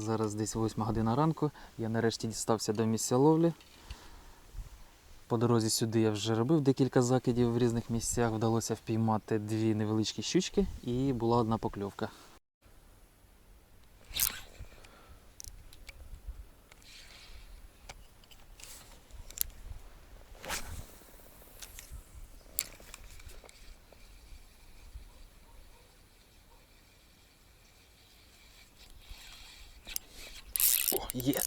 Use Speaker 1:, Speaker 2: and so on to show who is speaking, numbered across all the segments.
Speaker 1: Зараз десь 8 година ранку. Я нарешті дістався до місця ловлі. По дорозі сюди я вже робив декілька закидів в різних місцях. Вдалося впіймати дві невеличкі щучки і була одна покльовка. Є.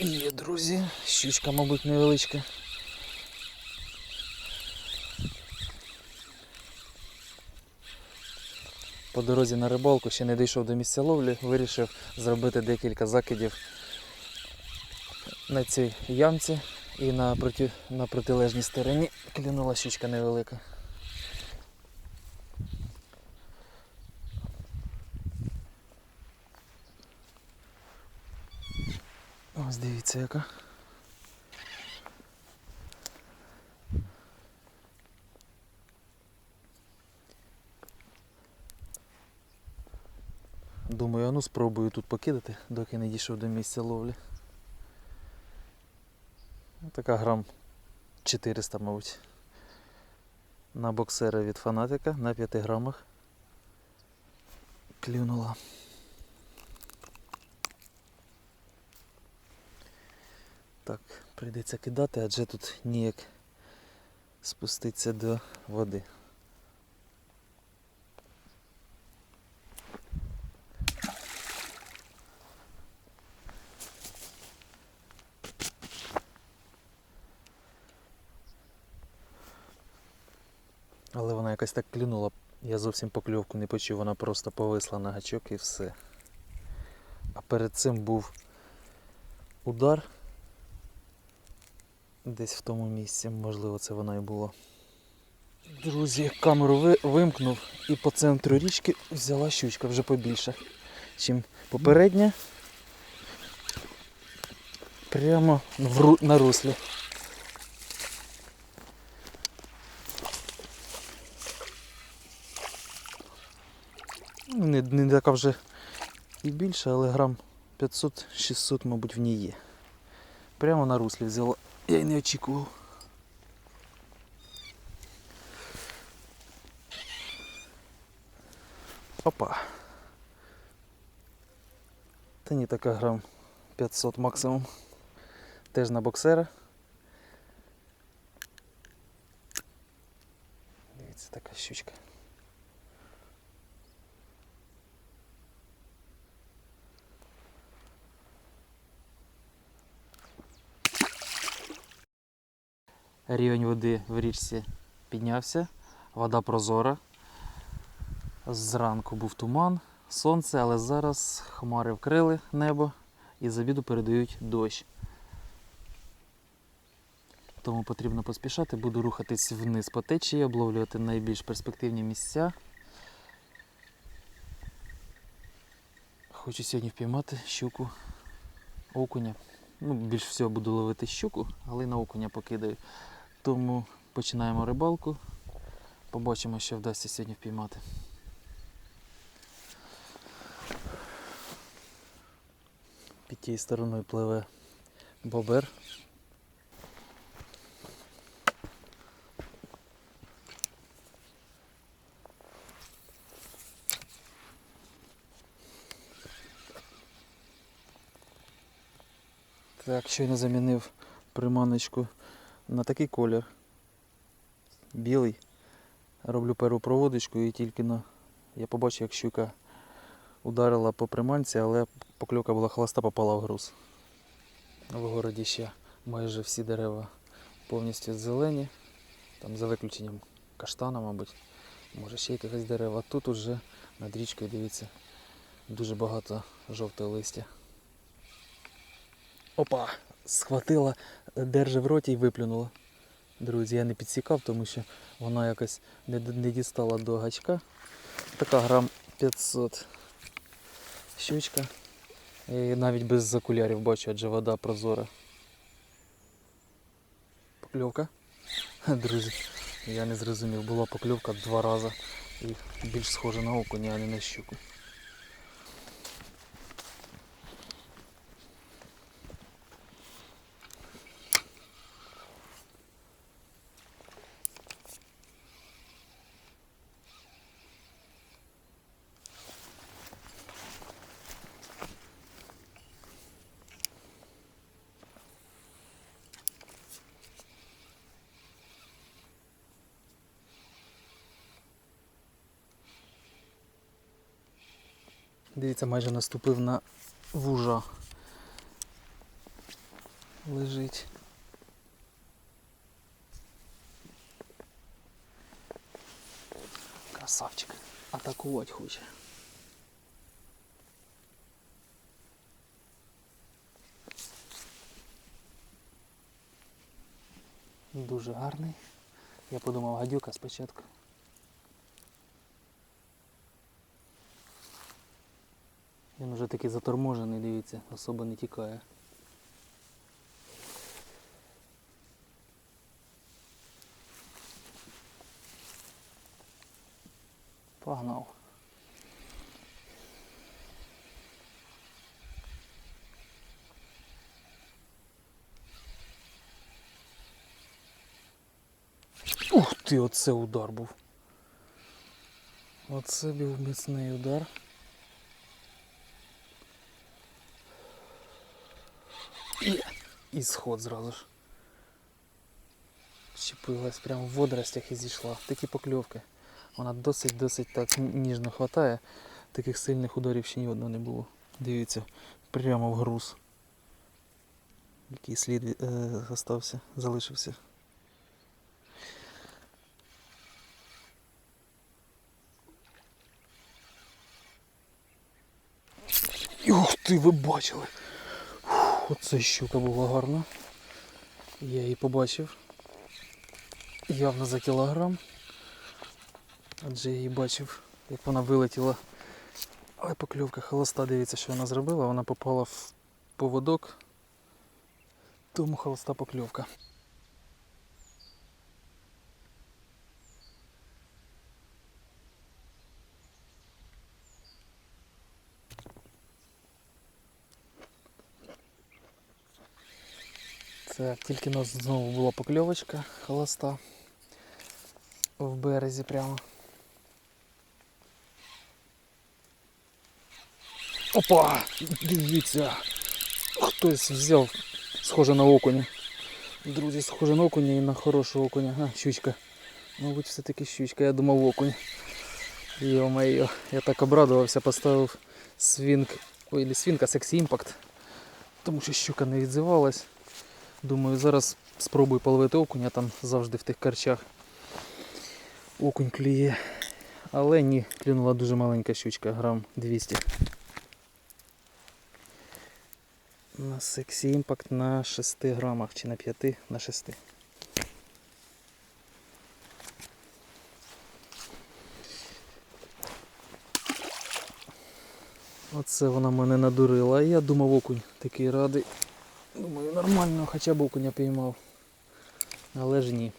Speaker 1: Є, друзі. Щучка, мабуть, невеличка. По дорозі на рибалку ще не дійшов до місця ловлі, вирішив зробити декілька закидів на цій ямці і на, проти, на протилежній стороні клюнула щучка невелика. Ось дивіться яка. Думаю, ну спробую тут покидати, доки не дійшов до місця ловлі. Ну, Така грам 400, мабуть. На боксера від фанатика на 5 грамах. Клюнула. Так, прийдеться кидати, адже тут ніяк спуститься до води. Але вона якась так клюнула, я зовсім покльовку не почув, вона просто повисла на гачок і все. А перед цим був удар десь в тому місці, можливо, це вона і була. Друзі, камеру вимкнув і по центру річки взяла щучка вже побільше, чим попередня. Прямо в на руслі. Не, не така вже і більше, але грам 500-600, мабуть, в ній є. Прямо на руслі взяла. Я й не очікував. Опа. Та ні, така грам 500 максимум. Теж на боксера. Дивіться, така щучка. Рівень води в річці піднявся, вода прозора. Зранку був туман, сонце, але зараз хмари вкрили небо і з обіду передають дощ. Тому потрібно поспішати, буду рухатись вниз по течії, обловлювати найбільш перспективні місця. Хочу сьогодні впіймати щуку окуня. Ну, більш всього буду ловити щуку, але й на окуня покидаю. Тому починаємо рибалку. Побачимо, що вдасться сьогодні впіймати. Під тією стороною пливе бобер. Так, щойно замінив приманочку на такий колір. Білий. Роблю першу проводочку і тільки на... я побачив, як щука ударила по приманці, але покльовка була хвоста, попала в груз. В городі ще майже всі дерева повністю зелені. Там за виключенням каштана, мабуть. Може ще якихось дерева. Тут уже над річкою, дивіться, дуже багато жовтого листя. Опа! Схватила, держи в роті і виплюнула. Друзі, я не підсікав, тому що вона якось не, не дістала до гачка. Така грам 500 щучка. І навіть без окулярів бачу, адже вода прозора. Покльовка. Друзі, я не зрозумів, була покльовка два рази і більш схожа на окуня, а не на щуку. Дивіться, майже наступив на вужа. Лежить. Красавчик. Атакувати хоче. Дуже гарний. Я подумав гадюка спочатку. Він вже такий заторможений, дивіться, особо не тікає. Погнав. Ух ти, оце удар був. Оце був міцний удар. І, сход зразу ж. Щепилась прямо в водоростях і зійшла. Такі покльовки. Вона досить-досить так ніжно хватає. Таких сильних ударів ще ні одного не було. Дивіться, прямо в груз. Який слід е, остався, залишився. Ух ти, ви бачили! Оце щука була гарна. Я її побачив. Явно за кілограм. Адже я її бачив, як вона вилетіла. Але покльовка холоста, дивіться, що вона зробила. Вона попала в поводок. Тому холоста покльовка. Так, тільки у нас знову була покльовочка холоста в березі прямо. Опа! Дивіться! Хтось взяв схоже на окуня. Друзі, схоже на окуня і на хорошого окуня. А, щучка. Мабуть, все-таки щучка, я думав окунь. Йо-моє, я так обрадувався, поставив свінг. Ой, не свінг, а сексі імпакт. Тому що щука не відзивалась. Думаю, зараз спробую половити окуня там завжди в тих карчах. Окунь клює. Але ні, клюнула дуже маленька щучка, грам 200. На сексі імпакт на 6 грамах чи на 5 на 6. Оце вона мене надурила. А я думав окунь такий радий. Думаю, нормально, хоча б окуня піймав. Але ж ні.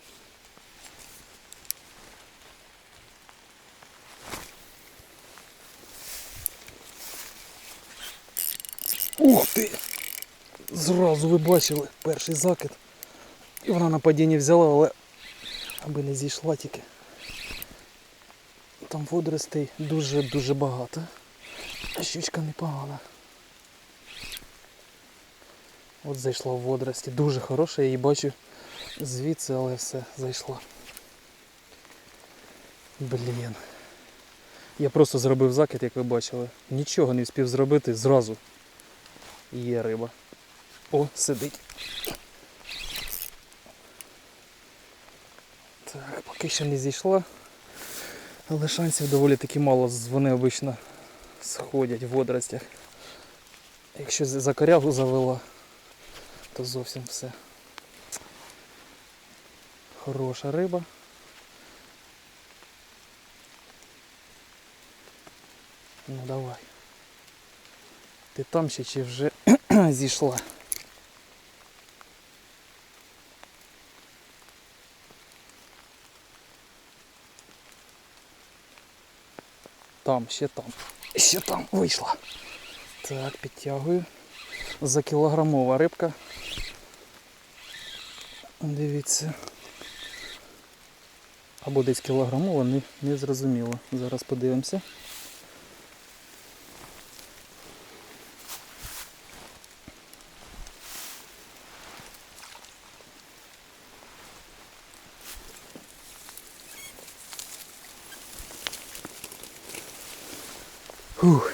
Speaker 1: Ух ти! Зразу ви бачили перший закид. І вона на падінні взяла, але аби не зійшла тільки. Там водоростей дуже-дуже багато. Щучка непогана. От зайшла в водорості. Дуже хороша, я її бачу звідси, але все, зайшла. Блін. Я просто зробив закид, як ви бачили. Нічого не встиг зробити зразу. Є риба. О, сидить. Так, поки що не зійшла. Але шансів доволі таки мало. Вони обично сходять в водоростях. Якщо за корягу завела, то зовсім все. Хороша риба. Ну давай. Ти там ще чи вже зійшла? Там, ще там. Ще там вийшла. Так, підтягую. За кілограмова рибка. Дивіться. Або десь кілограмова, не, не зрозуміло. Зараз подивимося. Фух.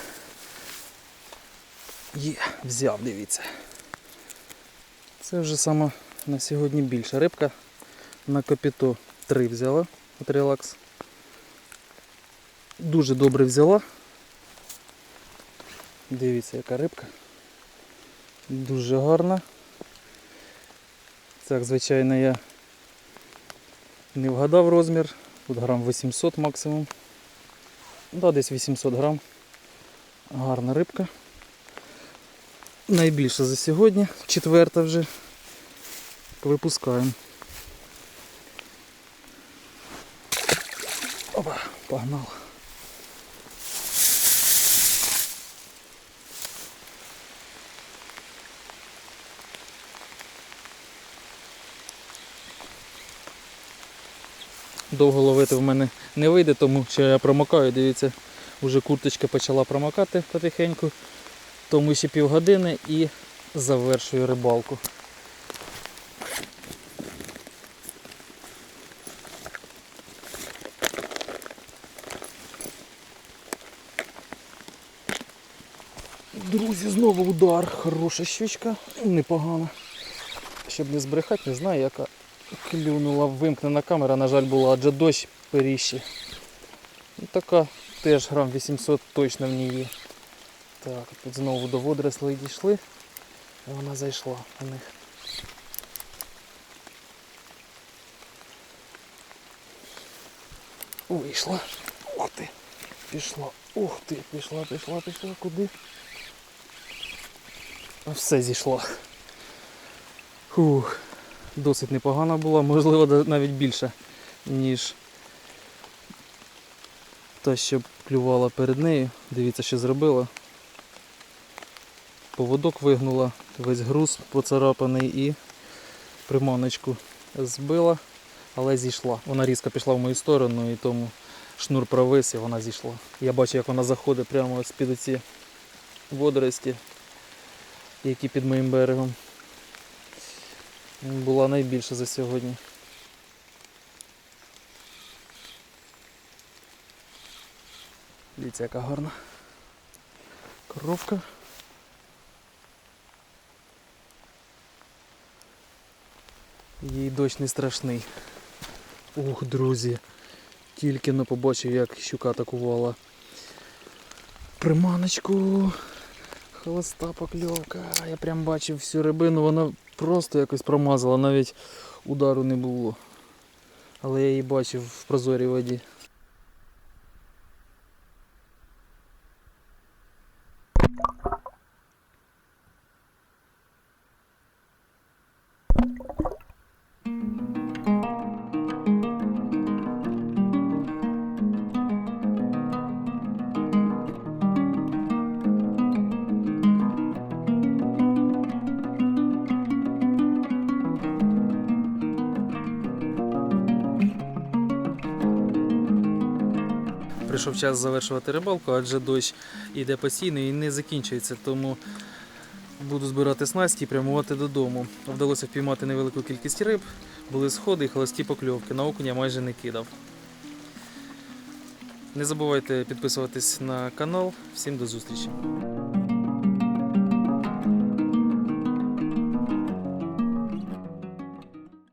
Speaker 1: Є, взяв, дивіться. Це вже сама на сьогодні більша рибка. На капіто 3 взяла от релакс. Дуже добре взяла. Дивіться, яка рибка. Дуже гарна. Так, звичайно, я не вгадав розмір. Тут грам 800 максимум. Да, десь 800 грам. Гарна рибка. Найбільша за сьогодні, четверта вже. Випускаємо. Опа, погнал. Довго ловити в мене не вийде, тому що я промокаю, дивіться, вже курточка почала промокати потихеньку. Тому ще півгодини і завершую рибалку. Друзі, знову удар. Хороша щучка. Непогана. Щоб не збрехати, не знаю, яка клюнула вимкнена камера, на жаль, була, адже дощ періщі. Ну, така теж грам 800 точно в ній. Так, тут знову до водорослей дійшли. І вона зайшла у них. Вийшла. Ух ти. Пішла. Ух ти, пішла, пішла, пішла. Куди? Все зійшла. Фух. Досить непогана була, можливо, навіть більше, ніж та, що клювала перед нею. Дивіться, що зробила. Поводок вигнула, весь груз поцарапаний і приманочку збила, але зійшла. Вона різко пішла в мою сторону і тому шнур провис і вона зійшла. Я бачу, як вона заходить прямо з-під оці водорості, які під моїм берегом. Була найбільша за сьогодні. Дивіться, яка гарна коровка. Їй дощ не страшний. Ух, друзі. Тільки не побачив, як щука атакувала. Приманочку. Холоста покльовка. Я прям бачив всю рибину, вона просто якось промазала, навіть удару не було. Але я її бачив в прозорій воді. Прийшов час завершувати рибалку, адже дощ іде постійно і не закінчується, тому буду збирати снасті і прямувати додому. Вдалося впіймати невелику кількість риб, були сходи і холості покльовки. На окуня майже не кидав. Не забувайте підписуватись на канал. Всім до зустрічі!